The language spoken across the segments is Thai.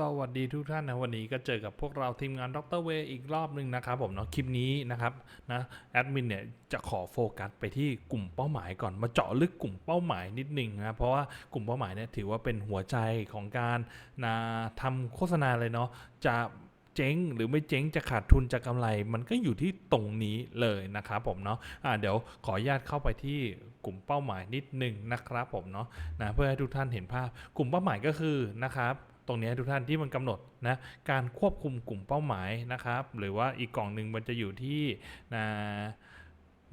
สวัสดีทุกท่านนะวันนี้ก็เจอกับพวกเราทีมงานดรเวอีกรอบหนึ่งนะครับผมเนาะคลิปนี้นะครับนะแอดมินเนี่ยจะขอโฟกัสไปที่กลุ่มเป้าหมายก่อนมาเจาะลึกกลุ่มเป้าหมายนิดหนึ่งนะเพราะว่ากลุ่มเป้าหมายเนี่ยถือว่าเป็นหัวใจของการนะทำโฆษณาเลยเนาะจะเจ๊งหรือไม่เจ๊งจะขาดทุนจะกำไร มันก็อยู่ที่ตรงนี้เลยนะครับผมเนาะเดี๋ยวขออนุญาตเข้าไปที่กลุ่มเป้าหมายนิดหนึ่งนะครับผมเนาะนะเพื่อให้ทุกท่านเห็นภาพ กลุ่มเป้าหมายก็คือนะครับ ตรงนี้ทุกท่านที่มันกำหนดนะการควบคุมกลุ่มเป้าหมายนะครับ หรือว่าอีกกล่องหนึ่งมันจะอยู่ที่นะ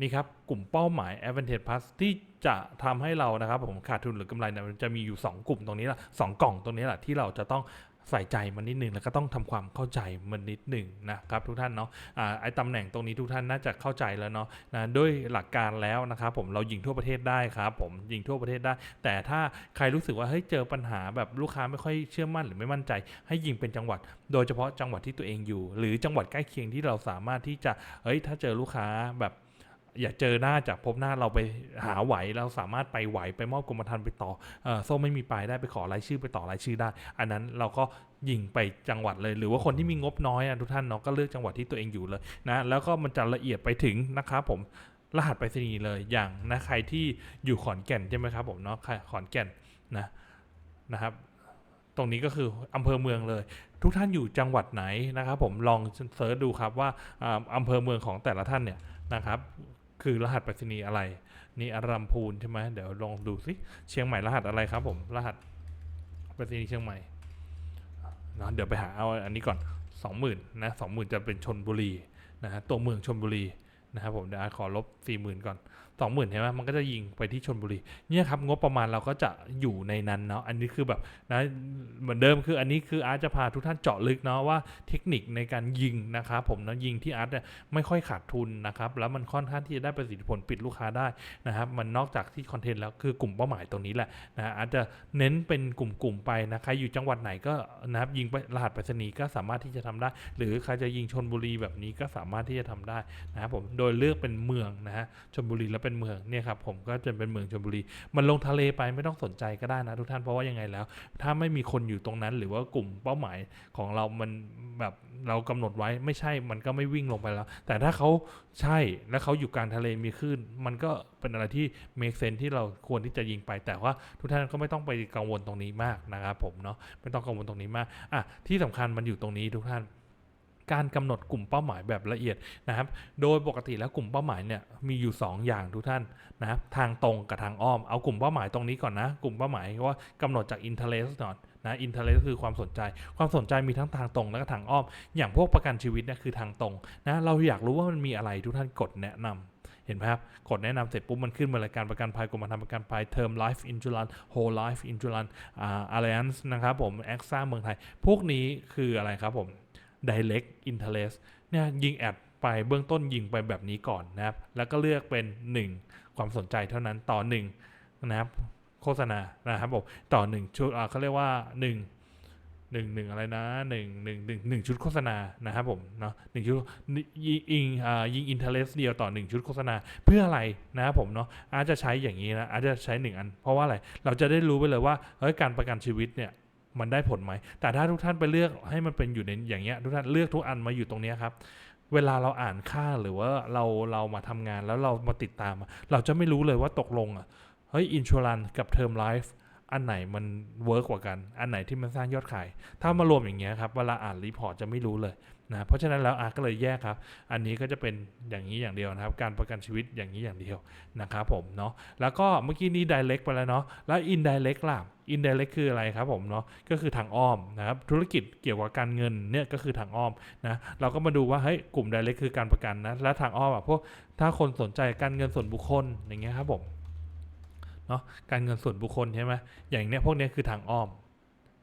นี่ครับ กลุ่มเป้าหมาย Advantage Plus ที่จะทำให้เรานะครับผมขาดทุนหรือกำไรเนี่ยมันจะมีอยู่ 2 กลุ่มตรงนี้แหละสองกล่องตรงนี้แหละที่เราจะต้อง ใส่ใจมันนิดหนึ่งแล้วก็ต้องทำความเข้าใจมันนิดหนึ่งนะครับทุกท่านเนาะอ่าไอ้ตำแหน่งตรงนี้ทุกท่านน่าจะเข้าใจแล้วเนาะนะด้วยหลักการแล้วนะครับผมเรายิงทั่วประเทศได้ครับผมยิงทั่วประเทศได้ แต่ถ้าใครรู้สึกว่าเฮ้ยเจอปัญหาแบบลูกค้าไม่ค่อยเชื่อมั่นหรือไม่มั่นใจ ให้ยิงเป็นจังหวัด โดยเฉพาะจังหวัดที่ตัวเองอยู่ หรือจังหวัดใกล้เคียงที่เราสามารถที่จะเฮ้ยถ้าเจอลูกค้าแบบ อย่าเจอหน้าจากพบหน้าเราไปหาไหวเราสามารถไปไหวไปมอบกรมธรรม์ไปต่อออโซ่ไม่มีปลายได้ไปขอรายชื่อไปต่อรายชื่อได้ อันนั้นเราก็ยิงไปจังหวัดเลย หรือว่าคนที่มีงบน้อยอทุกท่านเนาะก็เลือกจังหวัดที่ตัวเองอยู่เลยนะแล้วก็มันจะละเอียดไปถึงนะครับผมรหัสไปรษณีย์เลยอย่างนะใครที่อยู่ขอนแก่นใช่ไหมครับผมเนาะขอนแก่นนะนะครับตรงนี้ก็คืออำเภอเมืองเลย ทุกท่านอยู่จังหวัดไหนนะครับผมลองเสิร์ชดูครับว่าอำเภอเมืองของแต่ละท่านเนี่ยนะครับ คือรหัสไปรษณีย์อะไร นี่อารัมพูนใช่ไหมเดี๋ยวลองดูสิเชียงใหม่รหัสอะไรครับผมรหัสไปรษณีย์เชียงใหม่นะเดี๋ยวไปหาเอาอันนี้ก่อนสองหมื่นนะสองหมื่นจะเป็นชนบุรีนะฮะตัวเมืองชนบุรีนะครับผมเดี๋ยวขอลบสี่หมื่นก่อนสองหมื่นเห็นไหมมันก็จะยิงไปที่ชนบุรี เนี่ยครับงบประมาณเราก็จะอยู่ในนั้นเนาะอันนี้คือแบบนะเหมือนเดิมคืออันนี้คืออาร์ตจะพาทุกท่านเจาะลึกเนาะว่าเทคนิคในการยิงนะครับผมนะยิงที่อาร์ตเนี่ยไม่ค่อยขาดทุนนะครับแล้วมันค่อนข้างที่จะได้ประสิทธิผลปิดลูกค้าได้นะครับมันนอกจากที่คอนเทนต์แล้วคือกลุ่มเป้าหมายตรงนี้แหละนะอาจจะเน้นเป็นกลุ่มๆไปนะใครอยู่จังหวัดไหนก็นะครับยิงไปรหัสไปรษณีย์ก็สามารถที่จะทำได้ หรือใครจะยิงชนบุรีแบบนี้ก็สามารถที่จะทำได้นะครับผมโดยเลือกเป็นเมืองนะฮะชนบุรีแล้วเป็นเมืองเนี่ยครับผมก็จะเป็นเมืองชนบุรี มันลงทะเลไปไม่ต้องสนใจก็ได้นะทุกท่านเพราะว่ายังไงแล้ว ถ้าไม่มีคนอยู่ตรงนั้น หรือว่ากลุ่มเป้าหมายของเรามันแบบเรากำหนดไว้ไม่ใช่มันก็ไม่วิ่งลงไปแล้ว แต่ถ้าเขาใช่แล้วเขาอยู่กลางทะเลมีคลื่นมันก็เป็นอะไรที่ make sense ที่เราควรที่จะยิงไป แต่ว่าทุกท่านก็ไม่ต้องไปกังวลตรงนี้มากนะครับผมเนาะไม่ต้องกังวลตรงนี้มากอะที่สำคัญมันอยู่ตรงนี้ทุกท่าน การกำหนดกลุ่มเป้าหมายแบบละเอียดนะครับ โดยปกติแล้วกลุ่มเป้าหมายเนี่ยมีอยู่ 2 อย่างทุกท่านนะครับทางตรงกับทางอ้อม เอากลุ่มเป้าหมายตรงนี้ก่อนนะ กลุ่มเป้าหมายว่ากำหนดจาก interest ก่อนนะ interest คือความสนใจ ความสนใจมีทั้งทางตรงและก็ทางอ้อม อย่างพวกประกันชีวิตเนี่ยคือทางตรงนะเราอยากรู้ว่ามันมีอะไรทุกท่านกดแนะนำเห็นไหมครับ กดแนะนำเสร็จปุ๊บมันขึ้นมารายการประกันภัยกรมธรรม์ประกันภัย term life insurance whole life insurance อ่า alliance นะครับผม AXA เมืองไทย พวกนี้คืออะไรครับผม direct interest เนี่ยยิงแอดไปเบื้องต้นยิงไปแบบนี้ก่อนนะครับ แล้วก็เลือกเป็น 1 ความสนใจเท่านั้นต่อ1นะครับโฆษณานะครับผมต่อ1ชุดเขาเรียกว่า1หนึ่งหนึ่งอะไรนะหนึ่งหนึ่งหนึ่งหนึ่งชุดโฆษณานะครับผมเนาะหนึ่งชุดยิงยิงอ่ายิงอินเทอร์เเดียวต่อหนึ่งชุดโฆษณาเพื่ออะไรนะครับผมเนาะอาจจะใช้อย่างนี้นะอาจจะใช้หนึ่งอัน เพราะว่าอะไรเราจะได้รู้ไปเลยว่าเฮ้ยการประกันชีวิตเนี่ย มันได้ผลไหม แต่ถ้าทุกท่านไปเลือกให้มันเป็นอยู่ในอย่างเงี้ยทุกท่านเลือกทุกอันมาอยู่ตรงเนี้ยครับ เวลาเราอ่านค่าหรือว่าเราเรามาทำงานแล้วเรามาติดตาม เราจะไม่รู้เลยว่าตกลงอะเฮ้ยอินชัวรันกับเทอมไลฟ์อันไหนมันเวิร์กกว่ากัน อันไหนที่มันสร้างยอดขาย ถ้ามารวมอย่างเงี้ยครับ เวลาอ่านรีพอร์ตจะไม่รู้เลยนะเพราะฉะนั้นแล้วอาก็เลยแยกครับ อันนี้ก็จะเป็นอย่างนี้อย่างเดียวนะครับ การประกันชีวิตอย่างนี้อย่างเดียวนะครับผมเนาะแล้วก็เมื่อกี้นี้ direct ไปแล้วเนาะแล้ว indirect ล่ะ อินเดเล็กคืออะไรครับผมเนาะก็คือทางอ้อมนะครับธุรกิจเกี่ยวกับการเงินเนี่ยก็คือทางอ้อมนะเราก็มาดูว่าเฮ้ยกลุ่มไดเล็กคือการประกันนะและทางอ้อมอะพวกถ้าคนสนใจการเงินส่วนบุคคลอย่างเงี้ยครับผมเนาะการเงินส่วนบุคคลใช่ไหมอย่างเนี้ยพวกเนี้ยคือทางอ้อม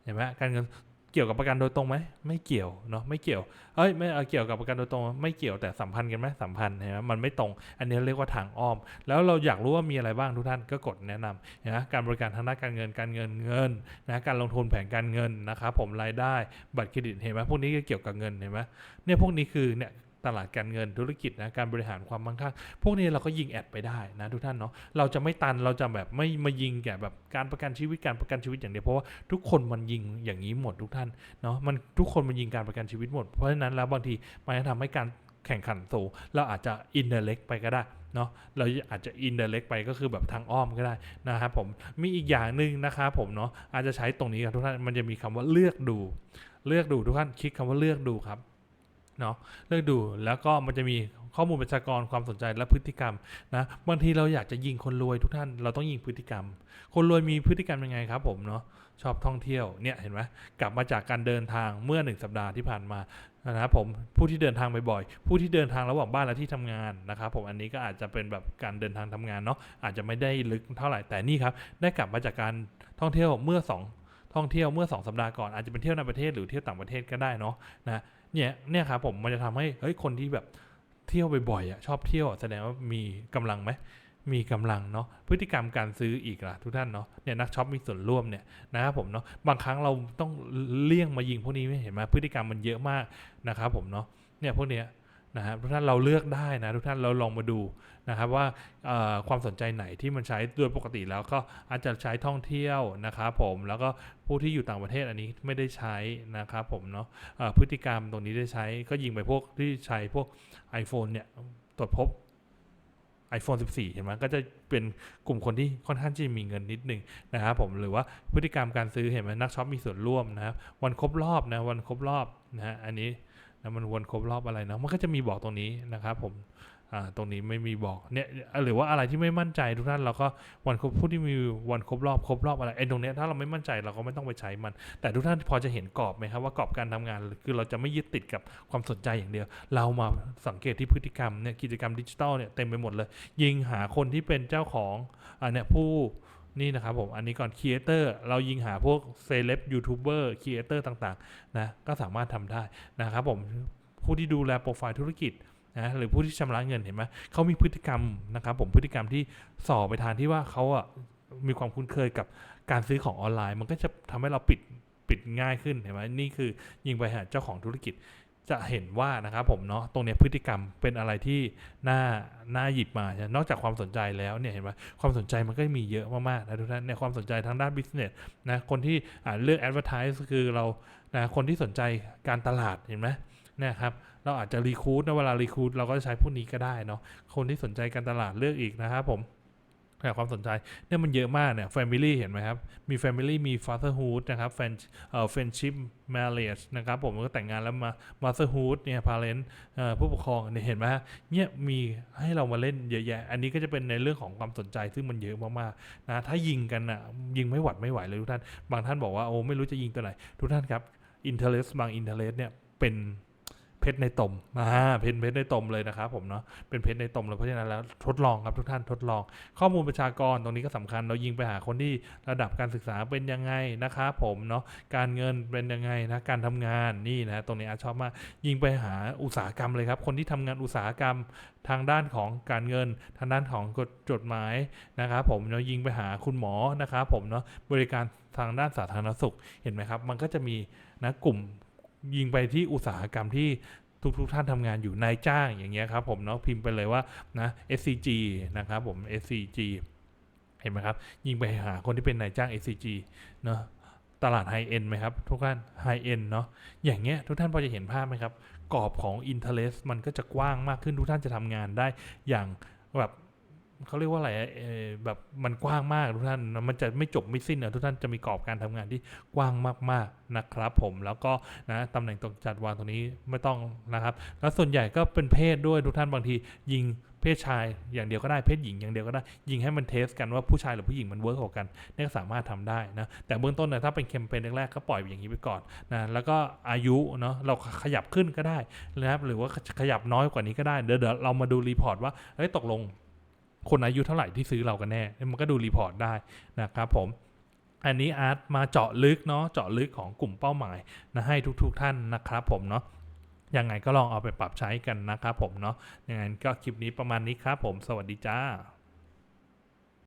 เห็นไหมการเงิน เกี่ยวกับประกันโดยตรงไหมไม่เกี่ยวเนาะไม่เกี่ยวเอ้ยไม่เกี่ยวกับประกันโดยตรงไม่เกี่ยวแต่สัมพันธ์กันไหมสัมพันธ์เห็นไหมมันไม่ตรง อันนี้เรียกว่าทางอ้อม แล้วเราอยากรู้ว่ามีอะไรบ้างทุกท่านก็กดแนะนำนะการบริการทางด้านการเงินการเงินเงินนะการลงทุนแผนการเงินนะครับผมรายได้บัตรเครดิตเห็นไหมพวกนี้ก็เกี่ยวกับเงินเห็นไหมเนี่ยพวกนี้คือเนี่ย ตลาดการเงินธุรกิจนะการบริหารความมั่งคั่งพวกนี้เราก็ยิงแอดไปได้นะทุกท่านเนาะเราจะไม่ตันเราจะแบบไม่มายิงแก่แบบการประกันชีวิตการประกันชีวิตอย่างเดียวเพราะว่าทุกคนมันยิงอย่างนี้หมดทุกท่านเนาะมันทุกคนมันยิงการประกันชีวิตหมดเพราะฉะนั้นแล้วบางทีมันจะทำให้การแข่งขันสูงเราอาจจะอินเดเล็กไปก็ได้เนาะเราอาจจะอินเดเล็กไปก็คือแบบทางอ้อมก็ได้นะครับผมมีอีกอย่างหนึ่งนะครับผมเนาะอาจจะใช้ตรงนี้กับทุกท่านมันจะมีคำว่าเลือกดู เลือกดูทุกท่านคลิกคำว่าเลือกดูครับ เนาะเลือกดูแล้วก็มันจะมีข้อมูลประชากรความสนใจและพฤติกรรมนะบางทีเราอยากจะยิงคนรวยทุกท่านเราต้องยิงพฤติกรรม คนรวยมีพฤติกรรมยังไงครับผมเนาะชอบท่องเที่ยวเนี่ยเห็นไหมกลับมาจากการเดินทางเมื่อหนึ่งสัปดาห์ที่ผ่านมานะครับผมผู้ที่เดินทางบ่อยๆผู้ที่เดินทางระหว่างบ้านและที่ทำงานนะครับผมอันนี้ก็อาจจะเป็นแบบการเดินทางทำงานเนาะอาจจะไม่ได้ลึกเท่าไหร่แต่นี่ครับได้กลับมาจากการท่องเที่ยวเมื่อสอง ท่องเที่ยวเมื่อสองสัปดาห์ก่อนอาจจะเป็นเที่ยวในประเทศหรือเที่ยวต่างประเทศก็ได้เนาะนะเนี่ยเนี่ยครับผมมันจะทำให้เฮ้ยคนที่แบบเที่ยวบ่อยๆอะชอบเที่ยวแสดงว่ามีกำลังไหมมีกำลังเนาะพฤติกรรมการซื้ออีกล่ะทุกท่านเนาะเนี่ยนักช็อปมีส่วนร่วมเนี่ยนะครับผมเนาะบางครั้งเราต้องเลี่ยงมายิงพวกนี้ไม่เห็นไหมพฤติกรรมมันเยอะมากนะครับผมเนาะเนี่ยพวกเนี้ย นะครับทุกท่านเราเลือกได้นะทุกท่านเราลองมาดูนะครับว่าความสนใจไหนที่มันใช้โดยปกติแล้วก็อาจจะใช้ท่องเที่ยวนะครับผมแล้วก็ผู้ที่อยู่ต่างประเทศอันนี้ไม่ได้ใช้นะครับผมเนาะเอ่อพฤติกรรมตรงนี้ได้ใช้ก็ยิงไปพวกที่ใช้พวก iPhone เนี่ยตรวจพบ iPhone 14 เห็นไหมก็จะเป็นกลุ่มคนที่ค่อนข้างที่จะมีเงินนิดนึงนะครับผมหรือว่าพฤติกรรมการซื้อเห็นไหมนักช็อปมีส่วนร่วมนะครับวันครบรอบนะวันครบรอบนะฮะอันนี้ นะมันวนครบรอบอะไรนะมันก็จะมีบอกตรงนี้นะครับผมตรงนี้ไม่มีบอกเนี่ยหรือว่าอะไรที่ไม่มั่นใจทุกท่านเราก็วันครบผู้ที่มีวันครบรอบครบรอบอะไรไอ้ตรงเนี้ยถ้าเราไม่มั่นใจเราก็ไม่ต้องไปใช้มัน แต่ทุกท่านพอจะเห็นกรอบไหมครับว่ากรอบการทำงานคือเราจะไม่ยึดติดกับความสนใจอย่างเดียว เรามาสังเกตที่พฤติกรรมเนี่ยกิจกรรมดิจิทัลเนี่ยเต็มไปหมดเลย ยิงหาคนที่เป็นเจ้าของอันเนี้ยผู้ นี่นะครับผม อันนี้ก่อนครีเอเตอร์เรายิงหาพวกเซเลบยูทูบเบอร์ครีเอเตอร์ต่างๆนะก็สามารถทำได้นะครับผมผู้ที่ดูแลโปรไฟล์ธุรกิจนะหรือผู้ที่ชำระเงินเห็นไหมเขามีพฤติกรรมนะครับผมพฤติกรรมที่ส่อไปทางที่ว่าเขาอะมีความคุ้นเคยกับการซื้อของออนไลน์ มันก็จะทำให้เราปิดปิดง่ายขึ้นเห็นไหมนี่คือยิงไปหาเจ้าของธุรกิจ จะเห็นว่านะครับผมเนาะตรงนี้พฤติกรรมเป็นอะไรที่น่าน่าหยิบมาใช่นอกจากความสนใจแล้วเนี่ยเห็นไหมความสนใจมันก็มีเยอะมากๆนะทุกท่านเนี่ยความสนใจทางด้าน business นะคนที่เลือก advertise คือเรานะคนที่สนใจการตลาดเห็นไหมนี่ยครับเราอาจจะรีคูดนะเวลารีคูดเราก็จะใช้พวกนี้ก็ได้เนาะคนที่สนใจการตลาดเลือกอีกนะครับผม แต่ความสนใจเนี่ยมันเยอะมากเนี่ย family เห็นไหมครับ มี family มี fatherhood นะครับ friend เอ่อ friendship marriage นะครับ ผมก็แต่งงานแล้วมา motherhood เนี่ย parent เอ่อผู้ปกครองเนี่ยเห็นไหมฮะเนี่ยมีให้เรามาเล่นเยอะแยะ อันนี้ก็จะเป็นในเรื่องของความสนใจซึ่งมันเยอะมากๆนะถ้ายิงกันอะยิงไม่หวัดไม่ไหวเลยทุกท่าน บางท่านบอกว่าโอ้ไม่รู้จะยิงตัวไหน ทุกท่านครับ interest บาง interest เนี่ยเป็น เพชรในตมอ่าเป็นเพชรในตมเลยนะครับผมเนาะ เป็นเพชรในตมเลยเพราะฉะนั้นแล้วทดลองครับทุกท่านทดลอง ข้อมูลประชากรตรงนี้ก็สำคัญ เรายิงไปหาคนที่ระดับการศึกษาเป็นยังไงนะครับผมเนาะ การเงินเป็นยังไงนะ การทำงานนี่นะตรงนี้อาชอบมากยิงไปหาอุตสาหกรรมเลยครับ คนที่ทำงานอุตสาหกรรมทางด้านของการเงินทางด้านของกฎจดหมายนะครับผมเนาะยิงไปหาคุณหมอนะครับผมเนาะบริการทางด้านสาธารณสุขเห็นไหมครับ มันก็จะมีนะกลุ่ม ยิงไปที่อุตสาหกรรมที่ทุกทุกท่านทำงานอยู่นายจ้างอย่างเงี้ยครับผมเนาะพิมพ์ไปเลยว่านะ SCG นะครับผม SCG เห็นไหมครับ ยิงไปหาคนที่เป็นนายจ้าง SCG เนาะตลาดไฮเอ็นไหมครับ ทุกท่านไฮเอ็นเนาะอย่างเงี้ยทุกท่านพอจะเห็นภาพไหมครับ กรอบของ Interest มันก็จะกว้างมากขึ้นทุกท่านจะทำงานได้อย่างแบบ เขาเรียกว่าอะไรแบบมันกว้างมากทุกท่านมันจะไม่จบไม่สิ้นอะทุกท่านจะมีกรอบการทำงานที่กว้างมากๆนะครับผมแล้วก็นะตำแหน่งตรงจัดวางตรงนี้ไม่ต้องนะครับ แล้วส่วนใหญ่ก็เป็นเพศด้วยทุกท่านบางทียิงเพศชายอย่างเดียวก็ได้เพศหญิงอย่างเดียวก็ได้ ยิงให้มันเทสกันว่าผู้ชายหรือผู้หญิงมันเวิร์กกว่ากันเนี่ยก็สามารถทำได้นะแต่เบื้องต้นนะถ้าเป็นแคมเปญแรกๆก็ปล่อยอย่างนี้ไปก่อนนะแล้วก็อายุเนาะเราขยับขึ้นก็ได้นะครับหรือว่าขยับน้อยกว่านี้ก็ได้เดี๋ยวเดี๋ยวเรามาดูรีพอร์ตว่าเฮ้ยตกลง คนอายุเท่าไหร่ที่ซื้อเรากันแน่ มันก็ดูรีพอร์ตได้นะครับผมอันนี้อาร์ตมาเจาะลึกเนาะเจาะลึกของกลุ่มเป้าหมายนะให้ทุกๆทท่านนะครับผมเนาะยังไงก็ลองเอาไปปรับใช้กันนะครับผมเนาะยังไงก็คลิปนี้ประมาณนี้ครับผมสวัสดีจ้า